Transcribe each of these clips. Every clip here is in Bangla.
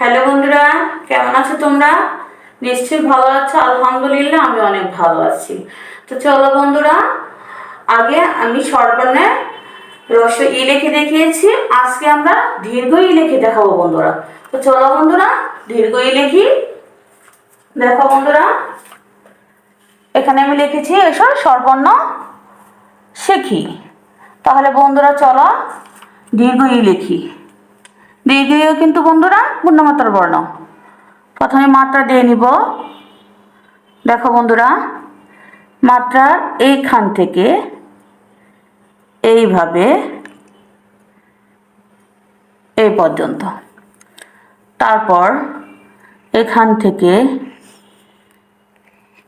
হ্যালো বন্ধুরা, কেমন আছো তোমরা? নিশ্চয়ই ভালো আছো, আলহামদুলিল্লাহ আমি অনেক ভালো আছি। তো চলো বন্ধুরা, আগে আমি সর্বর্ণে রস ই লেখে দেখিয়েছি, আজকে আমরা দীর্ঘ ই লিখে দেখাবো বন্ধুরা। তো চলো বন্ধুরা, দীর্ঘ ই লিখি। দেখো বন্ধুরা, এখানে আমি লিখেছি এসব সর্বর্ণ শিখি। তাহলে বন্ধুরা চলো দীর্ঘ ই লিখি। দীর্ঘইও কিন্তু বন্ধুরা পূর্ণমাত্রার বর্ণ। প্রথমে মাত্রা দিয়ে নিব। দেখো বন্ধুরা মাত্রার এইখান থেকে এইভাবে এই পর্যন্ত। তারপর এখান থেকে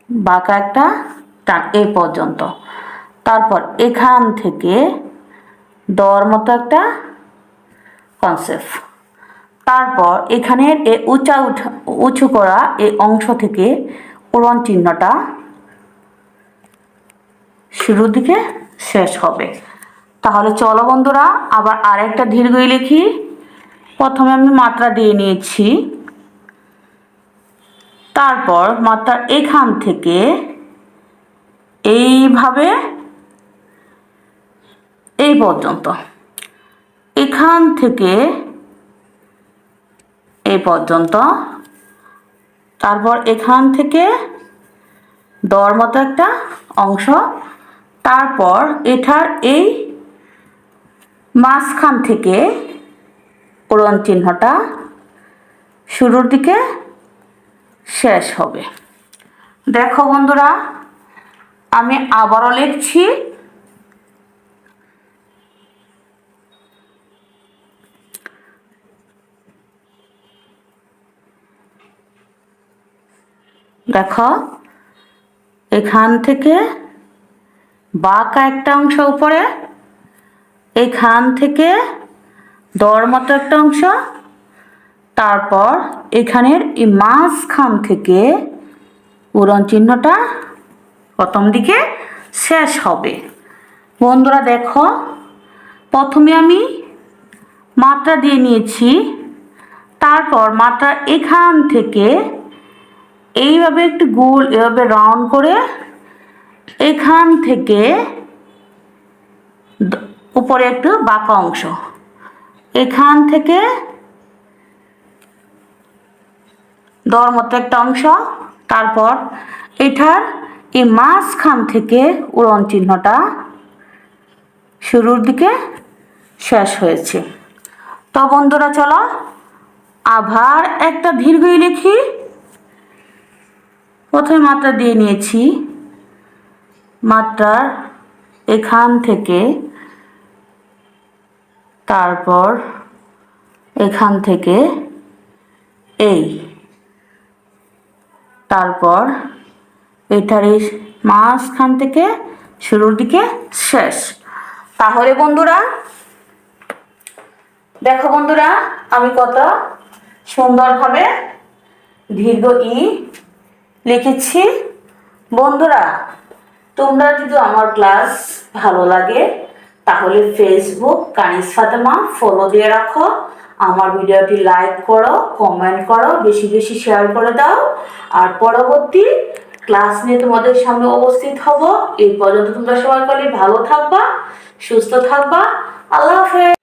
বাঁকা একটা টান এই পর্যন্ত। তারপর এখান থেকে দর মতো একটা কনসেপ্ট তারপর এখানের এ উঁচা উঁচু করা এই অংশ থেকে উড়ন চিহ্নটা শুরুর দিকে শেষ হবে। তাহলে চলো বন্ধুরা, আবার আরেকটা দীর্ঘই লিখি। প্রথমে আমি মাত্রা দিয়ে নিয়েছি। তারপর মাত্রার এখান থেকে এইভাবে এই পর্যন্ত। এখান থেকে এই পর্যন্ত। তারপর এখান থেকে দর মতো একটা অংশ। তারপর এটার এই মাঝখান থেকে উড়ন চিহ্নটা শুরুর দিকে শেষ হবে। দেখো বন্ধুরা, আমি আবারও লিখছি দেখো, এখান থেকে বাঁকা একটা অংশ উপরে, এখান থেকে দর মতো একটা অংশ, তারপর এখানের এই মাঝখান থেকে উড়ন চিহ্নটা প্রথম দিকে শেষ হবে। বন্ধুরা দেখো, প্রথমে আমি মাত্রা দিয়ে নিয়েছি, তারপর মাত্রা এখান থেকে এইভাবে একটু গোল, এভাবে রাউন্ড করে এখান থেকে উপরে একটু বাঁকা অংশ। এখান থেকে দর মতো একটা অংশ, তারপর এটার এই মাঝখান থেকে উড়ন চিহ্নটা শুরুর দিকে শেষ হয়েছে। তো বন্ধুরা চলো, আবার একটা দীর্ঘই লিখি। প্রথমে মাত্রা দিয়ে নিয়েছি। মাত্রার এখান থেকে, তারপর এখান থেকে এই, তারপর এটার এই মাঝখান থেকে শুরুর দিকে শেষ। তাহলে বন্ধুরা, দেখো বন্ধুরা, আমি কত সুন্দরভাবে দীর্ঘ ই লিখেছি, বন্ধুরা, তোমরা যদি আমার ক্লাস ভালো লাগে, তাহলে ফেসবুক কানিস ফাতেমা ফলো দিয়ে রাখো। আমার ভিডিওটি লাইক করো কমেন্ট করো, বেশি বেশি শেয়ার করে দাও। আর পরবর্তী ক্লাস নিয়ে তোমাদের সামনে উপস্থিত হব। এই পর্যন্ত তোমরা সবাই ভালো থাকবা, সুস্থ থাকবা। আল্লাহ হাফেজ।